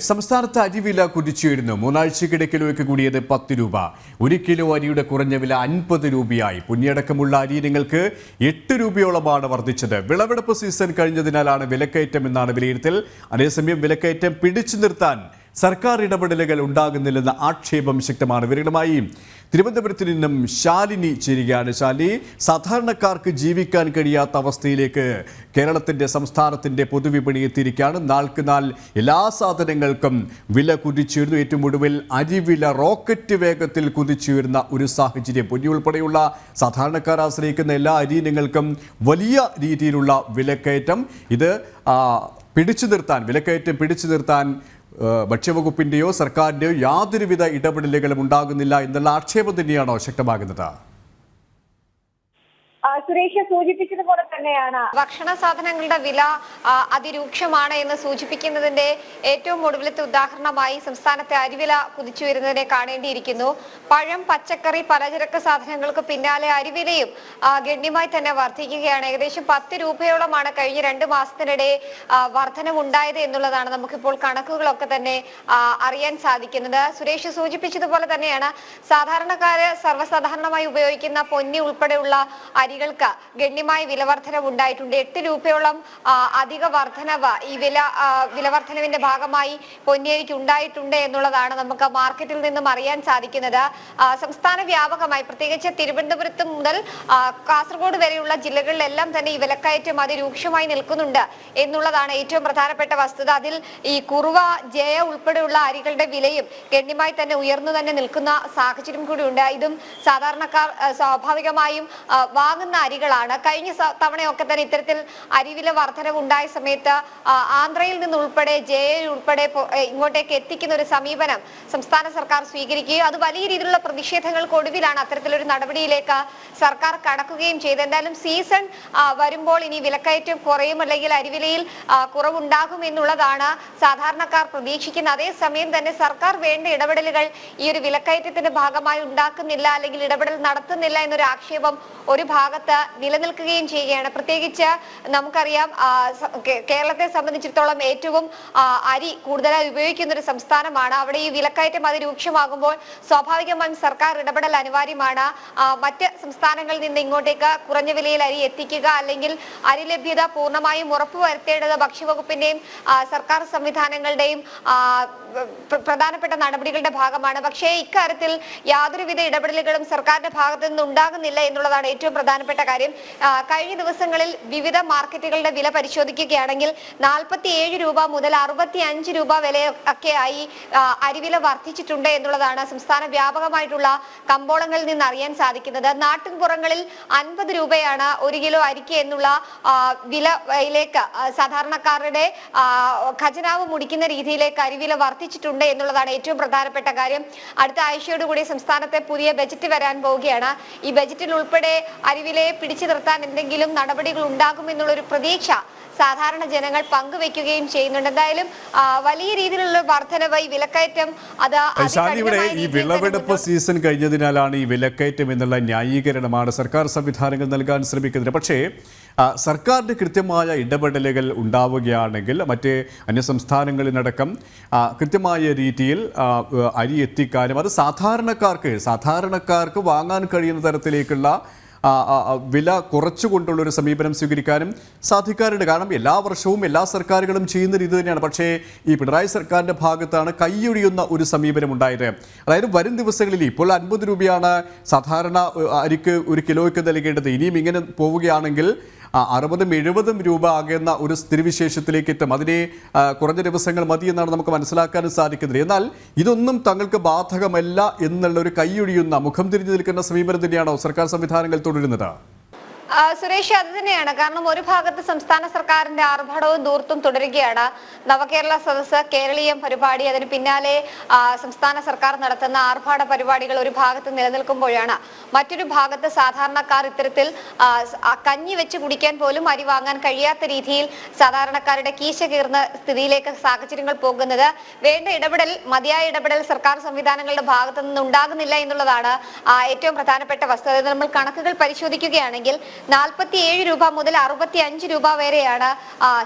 സംസ്ഥാനത്ത് അരിവില കുതിച്ചുയരുന്നു. മൂന്നാഴ്ചക്കിടെ കിലോയ്ക്ക് കൂടിയത് പത്ത് രൂപ. ഒരു കിലോ അരിയുടെ കുറഞ്ഞ വില അൻപത് രൂപയായി. പുണ്യടക്കമുള്ള അരി ഇനങ്ങൾക്ക് എട്ട് രൂപയോളമാണ് വർദ്ധിച്ചത്. വിളവെടുപ്പ് സീസൺ കഴിഞ്ഞതിനാലാണ് വിലക്കയറ്റം എന്നാണ് വിലയിരുത്തൽ. അതേസമയം വിലക്കയറ്റം പിടിച്ചു നിർത്താൻ സർക്കാർ ഇടപെടലുകൾ ഉണ്ടാകുന്നില്ലെന്ന ആക്ഷേപം ശക്തമാണ്. ഇവരുമായി തിരുവനന്തപുരത്ത് നിന്നും ശാലിനി ചേരുകയാണ്. ശാലി സാധാരണക്കാർക്ക് ജീവിക്കാൻ കഴിയാത്ത അവസ്ഥയിലേക്ക് കേരളത്തിന്റെ സംസ്ഥാനത്തിന്റെ പൊതുവിപണി എത്തിയിരിക്കുകയാണ്. നാൾക്ക് നാൾ എല്ലാ സാധനങ്ങൾക്കും വില കുതിച്ചുയരുന്നു. ഏറ്റവും ഒടുവിൽ അരിവില റോക്കറ്റ് വേഗത്തിൽ കുതിച്ചുയരുന്ന ഒരു സാഹചര്യം. പൊന്നി ഉൾപ്പെടെയുള്ള സാധാരണക്കാർ ആശ്രയിക്കുന്ന എല്ലാ അരിയിനങ്ങൾക്കും വലിയ രീതിയിലുള്ള വിലക്കയറ്റം. ഇത് പിടിച്ചു നിർത്താൻ വിലക്കയറ്റം പിടിച്ചു നിർത്താൻ ഭക്ഷ്യവകുപ്പിന്റെയോ സർക്കാരിന്റെയോ യാതൊരുവിധ ഇടപെടലുകളും ഉണ്ടാകുന്നില്ല എന്നുള്ള ആക്ഷേപം തന്നെയാണോ ശക്തമാകുന്നത്? സുരേഷ് സൂചിപ്പിച്ചതുപോലെ തന്നെയാണ്. ഭക്ഷണ സാധനങ്ങളുടെ വില അതിരൂക്ഷമാണ് എന്ന് സൂചിപ്പിക്കുന്നതിന്റെ ഏറ്റവും ഒടുവിലത്തെ ഉദാഹരണമായി സംസ്ഥാനത്തെ അരിവില കുതിച്ചു വരുന്നതിനെ കാണേണ്ടിയിരിക്കുന്നു. പഴം പച്ചക്കറി പലചരക്ക് സാധനങ്ങൾക്ക് പിന്നാലെ അരിവിലയും ഗണ്യമായി തന്നെ വർദ്ധിക്കുകയാണ്. ഏകദേശം പത്ത് രൂപയോളമാണ് കഴിഞ്ഞ രണ്ട് മാസത്തിനിടെ വർധനമുണ്ടായത് എന്നുള്ളതാണ് നമുക്കിപ്പോൾ കണക്കുകളൊക്കെ തന്നെ അറിയാൻ സാധിക്കുന്നത്. സുരേഷ് സൂചിപ്പിച്ചതുപോലെ തന്നെയാണ് സാധാരണക്കാര് സർവസാധാരണമായി ഉപയോഗിക്കുന്ന പൊന്നി ഉൾപ്പെടെയുള്ള അരികൾക്ക് ഗണ്യമായ വിലവർധനവ് ഉണ്ടായിട്ടുണ്ട് എട്ട് രൂപയോളം അധിക വർധനവ് ഈ വില ആ, വിലവർധനവിന്റെ ഭാഗമായി പൊന്നിയരിക്ക് ഉണ്ടായിട്ടുണ്ട് എന്നുള്ളതാണ് നമുക്ക് മാർക്കറ്റിൽ നിന്നും അറിയാൻ സാധിക്കുന്നത്. സംസ്ഥാന വ്യാപകമായി പ്രത്യേകിച്ച് തിരുവനന്തപുരത്ത് മുതൽ കാസർഗോഡ് വരെയുള്ള ജില്ലകളിലെല്ലാം തന്നെ ഈ വിലക്കയറ്റം അതിരൂക്ഷമായി നിൽക്കുന്നുണ്ട് എന്നുള്ളതാണ് ഏറ്റവും പ്രധാനപ്പെട്ട വസ്തുത. അതിൽ ഈ കുറുവ ജയ ഉൾപ്പെടെയുള്ള അരികളുടെ വിലയും ഗണ്യമായി തന്നെ ഉയർന്നു തന്നെ നിൽക്കുന്ന സാഹചര്യം കൂടിയുണ്ട്. ഇതും സാധാരണക്കാർ സ്വാഭാവികമായും വാങ്ങുന്ന അരികളാണ്. കഴിഞ്ഞ തവണയൊക്കെ തന്നെ ഇത്തരത്തിൽ അരിവിലെ വർധനവ് ഉണ്ടായ സമയത്ത് ആന്ധ്രയിൽ നിന്ന് ഉൾപ്പെടെ ജെ ഉൾപ്പെടെ ഇങ്ങോട്ടേക്ക് എത്തിക്കുന്ന ഒരു സമീപനം സംസ്ഥാന സർക്കാർ സ്വീകരിക്കുകയും അത് വലിയ രീതിയിലുള്ള പ്രതിഷേധങ്ങൾക്ക് ഒടുവിലാണ് അത്തരത്തിലൊരു നടപടിയിലേക്ക് സർക്കാർ കടക്കുകയും ചെയ്തത്. എന്തായാലും സീസൺ വരുമ്പോൾ ഇനി വിലക്കയറ്റം കുറയും അല്ലെങ്കിൽ അരിവിലയിൽ കുറവുണ്ടാകും എന്നുള്ളതാണ് സാധാരണക്കാർ പ്രതീക്ഷിക്കുന്നത്. അതേസമയം തന്നെ സർക്കാർ വേണ്ട ഇടപെടലുകൾ ഈ ഒരു വിലക്കയറ്റത്തിന്റെ ഭാഗമായി ഉണ്ടാക്കുന്നില്ല അല്ലെങ്കിൽ ഇടപെടൽ നടത്തുന്നില്ല എന്നൊരു ആക്ഷേപം ഒരു ഭാഗത്ത് നിലനിൽക്കുകയും ചെയ്യുകയാണ്. പ്രത്യേകിച്ച് നമുക്കറിയാം കേരളത്തെ സംബന്ധിച്ചിടത്തോളം ഏറ്റവും അരി കൂടുതലായി ഉപയോഗിക്കുന്ന ഒരു സംസ്ഥാനമാണ്. അവിടെ ഈ വിലക്കയറ്റം അതിരൂക്ഷമാകുമ്പോൾ സ്വാഭാവികമായും സർക്കാർ ഇടപെടൽ അനിവാര്യമാണ്. മറ്റ് സംസ്ഥാനങ്ങളിൽ നിന്ന് ഇങ്ങോട്ടേക്ക് കുറഞ്ഞ വിലയിൽ അരി എത്തിക്കുക അല്ലെങ്കിൽ അരി ലഭ്യത പൂർണമായും ഉറപ്പുവരുത്തേണ്ടത് ഭക്ഷ്യവകുപ്പിന്റെയും സർക്കാർ സംവിധാനങ്ങളുടെയും പ്രധാനപ്പെട്ട നടപടികളുടെ ഭാഗമാണ്. പക്ഷേ ഇക്കാര്യത്തിൽ യാതൊരുവിധ ഇടപെടലുകളും സർക്കാരിന്റെ ഭാഗത്തു നിന്ന് ഉണ്ടാകുന്നില്ല എന്നുള്ളതാണ് ഏറ്റവും പ്രധാനപ്പെട്ട കാര്യം കഴിഞ്ഞ ദിവസങ്ങളിൽ വിവിധ മാർക്കറ്റുകളുടെ വില പരിശോധിക്കുകയാണെങ്കിൽ നാൽപ്പത്തി ഏഴ് രൂപ മുതൽ അറുപത്തി അഞ്ച് രൂപ വില ഒക്കെയായി ആയി അരിവില വർദ്ധിച്ചിട്ടുണ്ട് എന്നുള്ളതാണ് സംസ്ഥാന വ്യാപകമായിട്ടുള്ള കമ്പോളങ്ങളിൽ നിന്ന് അറിയാൻ സാധിക്കുന്നത്. നാട്ടിൻപുറങ്ങളിൽ അൻപത് രൂപയാണ് ഒരു കിലോ അരിക്ക് എന്നുള്ള വിലയിലേക്ക് സാധാരണക്കാരുടെ ഖജനാവ് മുടിക്കുന്ന രീതിയിലേക്ക് അരിവില വർദ്ധിച്ചിട്ടുണ്ട് എന്നുള്ളതാണ് ഏറ്റവും പ്രധാനപ്പെട്ട കാര്യം. അടുത്ത ആഴ്ചയോടുകൂടി സംസ്ഥാനത്തെ പുതിയ ബജറ്റ് വരാൻ പോവുകയാണ്. ഈ ബജറ്റിൽ ഉൾപ്പെടെ അരിവിലയെ പിടിച്ചു നിർത്താൻ എന്തെങ്കിലും നടപടികൾ ഉണ്ടാകുമെന്നുള്ളൊരു പ്രതീക്ഷ സാധാരണ ജനങ്ങൾ പങ്കുവെക്കുകയും ചെയ്യുന്നുണ്ട്. എന്തായാലും വലിയ രീതിയിലുള്ള വർധനവ് ഈ വിലക്കയറ്റം അത് ഇവിടെ ഈ വിളവെടുപ്പ് സീസൺ കഴിഞ്ഞതിനാലാണ് ഈ വിലക്കയറ്റം എന്നുള്ള ന്യായീകരണമാണ് സർക്കാർ സംവിധാനങ്ങൾ നൽകാൻ ശ്രമിക്കുന്നത്. പക്ഷേ സർക്കാരിന്റെ സർക്കാരിന്റെ കൃത്യമായ ഇടപെടലുകൾ ഉണ്ടാവുകയാണെങ്കിൽ മറ്റ് അന്യസംസ്ഥാനങ്ങളിലടക്കം കൃത്യമായ രീതിയിൽ അരി എത്തിക്കാനും അത് സാധാരണക്കാർക്ക് സാധാരണക്കാർക്ക് വാങ്ങാൻ കഴിയുന്ന തരത്തിലേക്കുള്ള വില കുറച്ചുകൊണ്ടുള്ള ഒരു സമീപനം സ്വീകരിക്കാനും സാധിക്കാറുണ്ട്. കാരണം എല്ലാ വർഷവും എല്ലാ സർക്കാരുകളും ചെയ്യുന്ന രീതി തന്നെയാണ്. പക്ഷേ ഈ പിണറായി സർക്കാരിന്റെ ഭാഗത്താണ് കൈയൊഴിയുന്ന ഒരു സമീപനം ഉണ്ടായത് അതായത് വരും ദിവസങ്ങളിൽ ഇപ്പോൾ അൻപത് രൂപയാണ് സാധാരണ അരിക്ക് ഒരു കിലോയ്ക്ക് നൽകേണ്ടത്. ഇനിയും ഇങ്ങനെ പോവുകയാണെങ്കിൽ അറുപതും എഴുപതും രൂപ ആകുന്ന ഒരു സ്ഥിതിവിശേഷത്തിലേക്ക് എത്തും. അതിനെ കുറഞ്ഞ ദിവസങ്ങൾ മതി എന്നാണ് നമുക്ക് മനസ്സിലാക്കാനും സാധിക്കുന്നത്. എന്നാൽ ഇതൊന്നും തങ്ങൾക്ക് ബാധകമല്ല എന്നുള്ള ഒരു കൈയൊഴിയുന്ന മുഖം തിരിഞ്ഞു നിൽക്കുന്ന സമീപനം തന്നെയാണോ സർക്കാർ സംവിധാനങ്ങൾ തുടരുന്നത്? സുരേഷ് അത് തന്നെയാണ്. കാരണം ഒരു ഭാഗത്ത് സംസ്ഥാന സർക്കാരിന്റെ ആർഭാടവും ദൂർത്തും തുടരുകയാണ്. നവകേരള സദസ് കേരളീയം പരിപാടി അതിന് പിന്നാലെ സംസ്ഥാന സർക്കാർ നടത്തുന്ന ആർഭാട പരിപാടികൾ ഒരു ഭാഗത്ത് നിലനിൽക്കുമ്പോഴാണ്. മറ്റൊരു ഭാഗത്ത് സാധാരണക്കാർ ഇത്തരത്തിൽ കഞ്ഞി വെച്ച് കുടിക്കാൻ പോലും അരി വാങ്ങാൻ കഴിയാത്ത രീതിയിൽ സാധാരണക്കാരുടെ കീശ കീർന്ന സ്ഥിതിയിലേക്ക് സാഹചര്യങ്ങൾ പോകുന്നത് വേണ്ട ഇടപെടൽ മതിയായ ഇടപെടൽ സർക്കാർ സംവിധാനങ്ങളുടെ ഭാഗത്തു നിന്ന് ഉണ്ടാകുന്നില്ല എന്നുള്ളതാണ് ഏറ്റവും പ്രധാനപ്പെട്ട വസ്തുത. നമ്മൾ കണക്കുകൾ പരിശോധിക്കുകയാണെങ്കിൽ നാൽപ്പത്തി ഏഴ് രൂപ മുതൽ അറുപത്തി അഞ്ച് രൂപ വരെയാണ്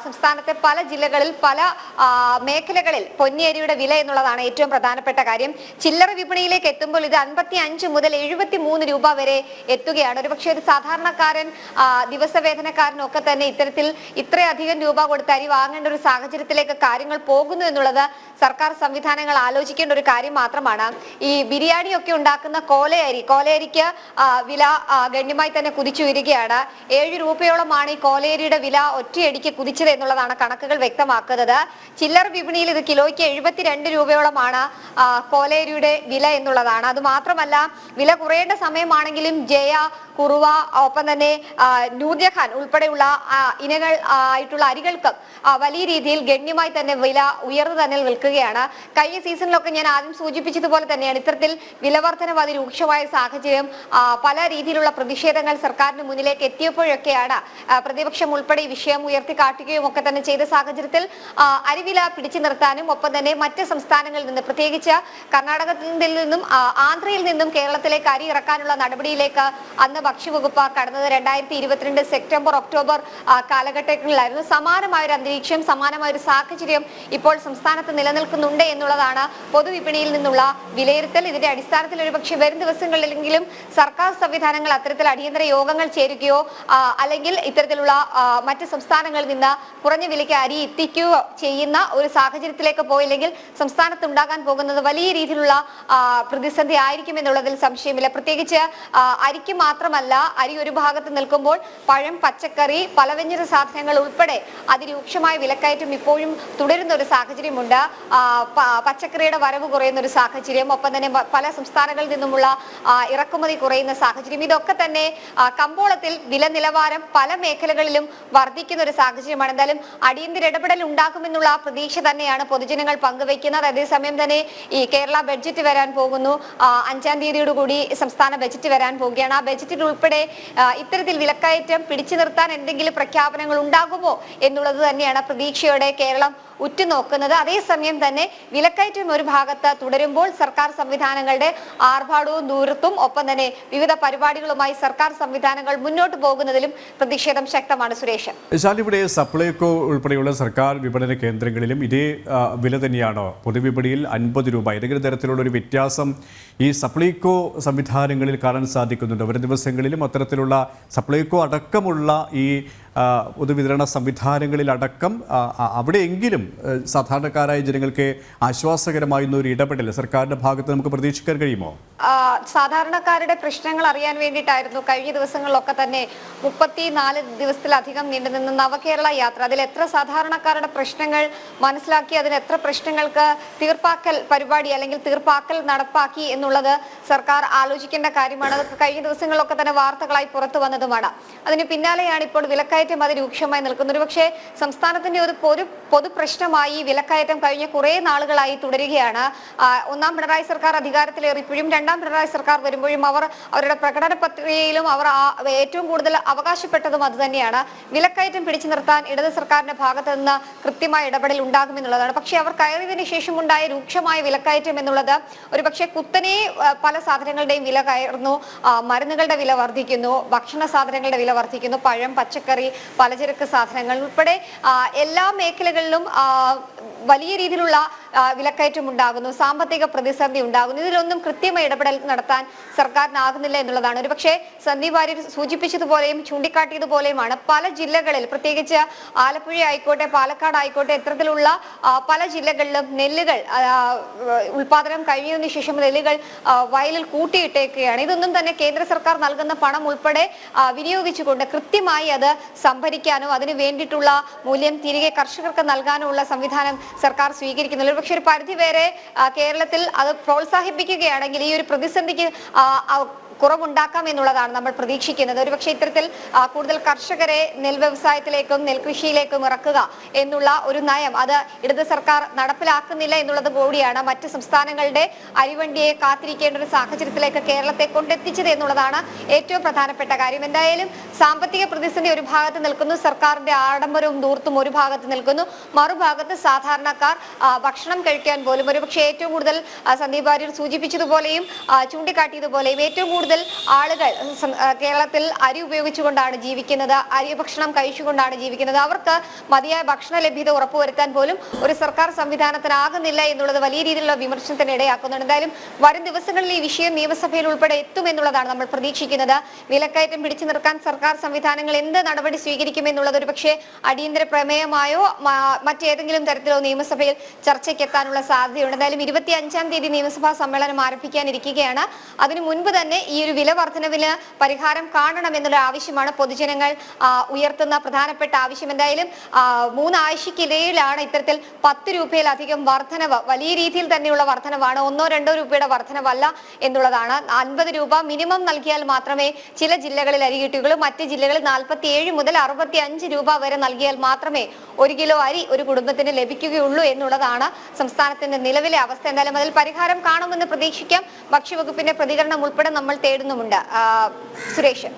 സംസ്ഥാനത്തെ പല ജില്ലകളിൽ പല മേഖലകളിൽ പൊന്നിയരിയുടെ വില എന്നുള്ളതാണ് ഏറ്റവും പ്രധാനപ്പെട്ട കാര്യം. ചില്ലറ വിപണിയിലേക്ക് എത്തുമ്പോൾ ഇത് അൻപത്തി അഞ്ച് മുതൽ എഴുപത്തി മൂന്ന് രൂപ വരെ എത്തുകയാണ്. ഒരുപക്ഷെ ഒരു സാധാരണക്കാരൻ ദിവസവേതനക്കാരനൊക്കെ തന്നെ ഇത്തരത്തിൽ ഇത്രയധികം രൂപ കൊടുത്ത് അരി വാങ്ങേണ്ട ഒരു സാഹചര്യത്തിലേക്ക് കാര്യങ്ങൾ പോകുന്നു എന്നുള്ളത് സർക്കാർ സംവിധാനങ്ങൾ ആലോചിക്കേണ്ട ഒരു കാര്യം മാത്രമാണ്. ഈ ബിരിയാണിയൊക്കെ ഉണ്ടാക്കുന്ന കോലയരി കോലയരിക്ക് വില ഗണ്യമായി തന്നെ കുതിച്ചു വരികയാണ്. ഏഴ് രൂപയോളമാണ് ഈ കോലേരിയുടെ വില ഒറ്റയടിക്ക് കുതിച്ചത് എന്നുള്ളതാണ് കണക്കുകൾ വ്യക്തമാക്കുന്നത്. ചില്ലറ വിപണിയിൽ ഇത് കിലോയ്ക്ക് എഴുപത്തിരണ്ട് രൂപയോളമാണ് കോലേരിയുടെ വില എന്നുള്ളതാണ്. അത് മാത്രമല്ല വില കുറയേണ്ട സമയമാണെങ്കിലും ജയ കുറുവ ഒപ്പം തന്നെ നൂദ്യഖാൻ ഉൾപ്പെടെയുള്ള ഇനങ്ങൾ ആയിട്ടുള്ള അരികൾക്ക് വലിയ രീതിയിൽ ഗണ്യമായി തന്നെ വില ഉയർന്നു തന്നെ നിൽക്കുകയാണ്. കഴിഞ്ഞ സീസണിലൊക്കെ ഞാൻ ആദ്യം സൂചിപ്പിച്ചതുപോലെ തന്നെയാണ് ഇത്തരത്തിൽ വിലവർധനവ് അതിരൂക്ഷമായ സാഹചര്യം പല രീതിയിലുള്ള പ്രതിഷേധങ്ങൾ സർക്കാരിന് മുന്നിലേക്ക് എത്തിയപ്പോഴൊക്കെയാണ് പ്രതിപക്ഷം ഉൾപ്പെടെ ഈ വിഷയം ഉയർത്തി കാട്ടുകയും ഒക്കെ തന്നെ ചെയ്ത സാഹചര്യത്തിൽ അരിവില പിടിച്ചു നിർത്താനും ഒപ്പം തന്നെ മറ്റ് സംസ്ഥാനങ്ങളിൽ നിന്ന് പ്രത്യേകിച്ച് കർണാടകത്തിൽ നിന്നും ആന്ധ്രയിൽ നിന്നും കേരളത്തിലേക്ക് അരി ഇറക്കാനുള്ള നടപടിയിലേക്ക് അന്ന് ഭക്ഷ്യവകുപ്പ് കടന്നത് രണ്ടായിരത്തി ഇരുപത്തിരണ്ട് സെപ്റ്റംബർ ഒക്ടോബർ കാലഘട്ടങ്ങളിലായിരുന്നു. സമാനമായ ഒരു അന്തരീക്ഷം സമാനമായ ഒരു സാഹചര്യം ഇപ്പോൾ സംസ്ഥാനത്ത് നിലനിൽക്കുന്നുണ്ട് എന്നുള്ളതാണ് പൊതുവിപണിയിൽ നിന്നുള്ള വിലയിരുത്തൽ. ഇതിന്റെ അടിസ്ഥാനത്തിൽ ഒരുപക്ഷെ വരും ദിവസങ്ങളിലെങ്കിലും സർക്കാർ സംവിധാനങ്ങൾ അത്തരത്തിൽ അടിയന്തര യോഗങ്ങൾ ചേരുകയോ അല്ലെങ്കിൽ ഇത്തരത്തിലുള്ള മറ്റ് സംസ്ഥാനങ്ങളിൽ നിന്ന് കുറഞ്ഞ വിലയ്ക്ക് അരി എത്തിക്കുകയോ ചെയ്യുന്ന ഒരു സാഹചര്യത്തിലേക്ക് പോയില്ലെങ്കിൽ സംസ്ഥാനത്ത് ഉണ്ടാകാൻ പോകുന്നത് വലിയ രീതിയിലുള്ള പ്രതിസന്ധി ആയിരിക്കും എന്നുള്ളതിൽ സംശയമില്ല. പ്രത്യേകിച്ച് അരിക്ക് അരിക്ക് മാത്രമല്ല അരി ഒരു ഭാഗത്ത് നിൽക്കുമ്പോൾ പഴം പച്ചക്കറി പലവ്യഞ്ജന സാധനങ്ങൾ ഉൾപ്പെടെ അതിരൂക്ഷമായ വിലക്കയറ്റം ഇപ്പോഴും തുടരുന്ന ഒരു സാഹചര്യമുണ്ട്. പച്ചക്കറിയുടെ വരവ് കുറയുന്ന ഒരു സാഹചര്യം ഒപ്പം തന്നെ പല സംസ്ഥാനങ്ങളിൽ നിന്നുമുള്ള ഇറക്കുമതി കുറയുന്ന സാഹചര്യം. ഇതൊക്കെ തന്നെ കമ്പോളത്തിൽ വില നിലവാരം പല മേഖലകളിലും വർദ്ധിക്കുന്ന ഒരു സാഹചര്യമാണ്. എന്തായാലും അടിയന്തര ഇടപെടൽ ഉണ്ടാകുമെന്നുള്ള പ്രതീക്ഷ തന്നെയാണ് പൊതുജനങ്ങൾ പങ്കുവയ്ക്കുന്നത്. അതേസമയം തന്നെ ഈ കേരള ബഡ്ജറ്റ് വരാൻ പോകുന്നു. അഞ്ചാം തീയതിയോടുകൂടി സംസ്ഥാന ബജറ്റ് വരാൻ പോവുകയാണ്. ആ ഉൾപ്പെടെ ഇത്തരത്തിൽ വിലക്കയറ്റം പിടിച്ചു നിർത്താൻ എന്തെങ്കിലും പ്രഖ്യാപനങ്ങൾ ഉണ്ടാകുമോ എന്നുള്ളത് തന്നെയാണ് പ്രതീക്ഷയോടെ കേരളം ഉറ്റുനോക്കുന്നത്. അതേസമയം തന്നെ വിലക്കയറ്റം ഒരു ഭാഗത്ത് തുടരുമ്പോൾ സർക്കാർ സംവിധാനങ്ങളുടെ ആർഭാടവും ദൂരത്തും ഒപ്പം തന്നെ വിവിധ പരിപാടികളുമായി സർക്കാർ സംവിധാനങ്ങൾ മുന്നോട്ട് പോകുന്നതിലും പ്രതിഷേധം ശക്തമാണ്. സുരേഷ്. ഇവിടെ സപ്ലൈകോ ഉൾപ്പെടെയുള്ള സർക്കാർ വിപണന കേന്ദ്രങ്ങളിലും ഇതേ വില തന്നെയാണോ? പൊതുവിപണിയിൽ അൻപത് രൂപ. ഏതെങ്കിലും തരത്തിലുള്ള ഒരു വ്യത്യാസം ഈ സപ്ലൈകോ സംവിധാനങ്ങളിൽ കാണാൻ സാധിക്കുന്നുണ്ട്. വരും ദിവസങ്ങളിലും അത്തരത്തിലുള്ള സപ്ലൈകോ അടക്കമുള്ള ഈ പൊതുവിതരണ ആ, അവിടെയെങ്കിലും സാധാരണക്കാരായ ജനങ്ങൾക്ക് ആശ്വാസകരമായിരുന്ന ഒരു ഇടപെടൽ സർക്കാരിന്റെ ഭാഗത്ത് നമുക്ക് പ്രതീക്ഷിക്കാൻ കഴിയുമോ? സാധാരണക്കാരുടെ പ്രശ്നങ്ങൾ അറിയാൻ വേണ്ടിയിട്ടായിരുന്നു കഴിഞ്ഞ ദിവസങ്ങളിലൊക്കെ തന്നെ മുപ്പത്തിനാല് ദിവസത്തിലധികം നീണ്ടുനിന്ന നവകേരള യാത്ര. അതിൽ എത്ര സാധാരണക്കാരുടെ പ്രശ്നങ്ങൾ മനസ്സിലാക്കി അതിന് എത്ര പ്രശ്നങ്ങൾക്ക് തീർപ്പാക്കൽ പരിപാടി അല്ലെങ്കിൽ തീർപ്പാക്കൽ നടപ്പാക്കി എന്നുള്ളത് സർക്കാർ ആലോചിക്കേണ്ട കാര്യമാണ്. കഴിഞ്ഞ ദിവസങ്ങളിലൊക്കെ തന്നെ വാർത്തകളായി പുറത്തു വന്നതുമാണ്. അതിന് പിന്നാലെയാണ് ഇപ്പോൾ വിലക്കയറ്റം അതിരൂക്ഷമായി നിൽക്കുന്നത് ഒരുപക്ഷെ സംസ്ഥാനത്തിന്റെ ഒരു പൊതു പൊതുപ്രശ്നമായി വിലക്കയറ്റം കഴിഞ്ഞ കുറെ നാളുകളായി തുടരുകയാണ്. ഒന്നാം പിണറായി സർക്കാർ അധികാരത്തിലേറിയപ്പോഴും രണ്ടാം പിണറായി സർക്കാർ വരുമ്പോഴും അവർ അവരുടെ പ്രകടന പത്രികയിലും അവർ ഏറ്റവും കൂടുതൽ അവകാശപ്പെട്ടതും അത് തന്നെയാണ്. വിലക്കയറ്റം പിടിച്ചു നിർത്താൻ ഇടത് സർക്കാരിന്റെ ഭാഗത്ത് നിന്ന് കൃത്യമായ ഇടപെടൽ ഉണ്ടാകുമെന്നുള്ളതാണ്. പക്ഷെ അവർ കയറിയതിനു ശേഷം ഉണ്ടായ രൂക്ഷമായ വിലക്കയറ്റം എന്നുള്ളത് ഒരു പക്ഷേ കുത്തനെ പല സാധനങ്ങളുടെയും വില കയറുന്നു. മരുന്നുകളുടെ വില വർദ്ധിക്കുന്നു. ഭക്ഷണ സാധനങ്ങളുടെ വില വർദ്ധിക്കുന്നു. പഴം പച്ചക്കറി പലചരക്ക് സാധനങ്ങൾ ഉൾപ്പെടെ എല്ലാ മേഖലകളിലും വലിയ രീതിയിലുള്ള വിലക്കയറ്റം ഉണ്ടാകുന്നു സാമ്പത്തിക പ്രതിസന്ധി ഉണ്ടാകുന്നു. ഇതിലൊന്നും കൃത്യമായി ഇടപെടൽ നടത്താൻ സർക്കാരിനാകുന്നില്ല എന്നുള്ളതാണ്. ഒരുപക്ഷെ സന്ദീപ് വാര്യർ സൂചിപ്പിച്ചതുപോലെയും ചൂണ്ടിക്കാട്ടിയതുപോലെയുമാണ്. പല ജില്ലകളിൽ പ്രത്യേകിച്ച് ആലപ്പുഴ ആയിക്കോട്ടെ പാലക്കാട് ആയിക്കോട്ടെ ഇത്തരത്തിലുള്ള പല ജില്ലകളിലും നെല്ലുകൾ ഉൽപാദനം കഴിഞ്ഞതിന് ശേഷം നെല്ലുകൾ വയലിൽ കൂട്ടിയിട്ടേക്കുകയാണ്. ഇതൊന്നും തന്നെ കേന്ദ്ര സർക്കാർ നൽകുന്ന പണം ഉൾപ്പെടെ വിനിയോഗിച്ചുകൊണ്ട് കൃത്യമായി അത് സംഭരിക്കാനോ അതിന് വേണ്ടിയിട്ടുള്ള മൂല്യം തിരികെ കർഷകർക്ക് നൽകാനോ ഉള്ള സംവിധാനം സർക്കാർ സ്വീകരിക്കുന്നില്ല. പക്ഷെ ഒരു പരിധിവരെ വരെ കേരളത്തിൽ അത് പ്രോത്സാഹിപ്പിക്കുകയാണെങ്കിൽ ഈ ഒരു പ്രതിസന്ധിക്ക് കുറവുണ്ടാക്കാം എന്നുള്ളതാണ് നമ്മൾ പ്രതീക്ഷിക്കുന്നത്. ഒരുപക്ഷെ ഇത്തരത്തിൽ കൂടുതൽ കർഷകരെ നെൽ വ്യവസായത്തിലേക്കും നെൽകൃഷിയിലേക്കും ഇറക്കുക എന്നുള്ള ഒരു നയം അത് ഇടത് സർക്കാർ നടപ്പിലാക്കുന്നില്ല എന്നുള്ളത് കൂടിയാണ് മറ്റ് സംസ്ഥാനങ്ങളുടെ അരിവണ്ടിയെ കാത്തിരിക്കേണ്ട ഒരു സാഹചര്യത്തിലേക്ക് കേരളത്തെ കൊണ്ടെത്തിച്ചത് എന്നുള്ളതാണ് ഏറ്റവും പ്രധാനപ്പെട്ട കാര്യം. എന്തായാലും സാമ്പത്തിക പ്രതിസന്ധി ഒരു ഭാഗത്ത് നിൽക്കുന്നു സർക്കാരിന്റെ ആഡംബരവും ദൂർത്തും ഒരു ഭാഗത്ത് നിൽക്കുന്നു. മറുഭാഗത്ത് സാധാരണക്കാർ ഭക്ഷണം കഴിക്കാൻ പോലും ഒരുപക്ഷെ ഏറ്റവും കൂടുതൽ സന്ദീപ് വാര്യർ സൂചിപ്പിച്ചതുപോലെയും ചൂണ്ടിക്കാട്ടിയതുപോലെയും ഏറ്റവും കൂടുതൽ കൂടുതൽ ആളുകൾ കേരളത്തിൽ അരി ഉപയോഗിച്ചുകൊണ്ടാണ് ജീവിക്കുന്നത് അരി ഭക്ഷണം കഴിച്ചുകൊണ്ടാണ് ജീവിക്കുന്നത്. അവർക്ക് മതിയായ ഭക്ഷണ ലഭ്യത ഉറപ്പുവരുത്താൻ പോലും ഒരു സർക്കാർ സംവിധാനത്തിനാകുന്നില്ല എന്നുള്ളത് വലിയ രീതിയിലുള്ള വിമർശനത്തിന് ഇടയാക്കുന്നുണ്ട്. എന്തായാലും വരും ദിവസങ്ങളിൽ ഈ വിഷയം നിയമസഭയിൽ ഉൾപ്പെടെ എത്തുമെന്നുള്ളതാണ് നമ്മൾ പ്രതീക്ഷിക്കുന്നത്. വിലക്കയറ്റം പിടിച്ചു നിർക്കാൻ സർക്കാർ സംവിധാനങ്ങൾ എന്ത് നടപടി സ്വീകരിക്കുമെന്നുള്ളത് ഒരു പക്ഷേ അടിയന്തര പ്രമേയമായോ മറ്റേതെങ്കിലും തരത്തിലോ നിയമസഭയിൽ ചർച്ചയ്ക്ക് എത്താനുള്ള സാധ്യതയുണ്ട്. എന്തായാലും ഇരുപത്തി അഞ്ചാം തീയതി നിയമസഭാ സമ്മേളനം ആരംഭിക്കാനിരിക്കുകയാണ്. അതിനു മുൻപ് തന്നെ ഈ ഒരു വില വർധനവിന് പരിഹാരം കാണണം എന്നുള്ള ആവശ്യമാണ് പൊതുജനങ്ങൾ ഉയർത്തുന്ന പ്രധാനപ്പെട്ട ആവശ്യം. എന്തായാലും മൂന്നാഴ്ചക്കിടയിലാണ് ഇത്തരത്തിൽ പത്ത് രൂപയിലധികം വർധനവ് വലിയ രീതിയിൽ തന്നെയുള്ള വർധനവാണ്. ഒന്നോ രണ്ടോ രൂപയുടെ വർധനവല്ല എന്നുള്ളതാണ്. അൻപത് രൂപ മിനിമം നൽകിയാൽ മാത്രമേ ചില ജില്ലകളിൽ അരി കിട്ടുകയുള്ളൂ. മറ്റ് ജില്ലകളിൽ നാൽപ്പത്തി ഏഴ് മുതൽ അറുപത്തി അഞ്ച് രൂപ വരെ നൽകിയാൽ മാത്രമേ ഒരു കിലോ അരി ഒരു കുടുംബത്തിന് ലഭിക്കുകയുള്ളൂ എന്നുള്ളതാണ് സംസ്ഥാനത്തിന്റെ നിലവിലെ അവസ്ഥ. എന്തായാലും അതിൽ പരിഹാരം കാണുമെന്ന് പ്രതീക്ഷിക്കാം. ഭക്ഷ്യവകുപ്പിന്റെ പ്രതികരണം ഉൾപ്പെടെ നമ്മൾ തേടുന്നുമുണ്ട്. സുരേഷ്.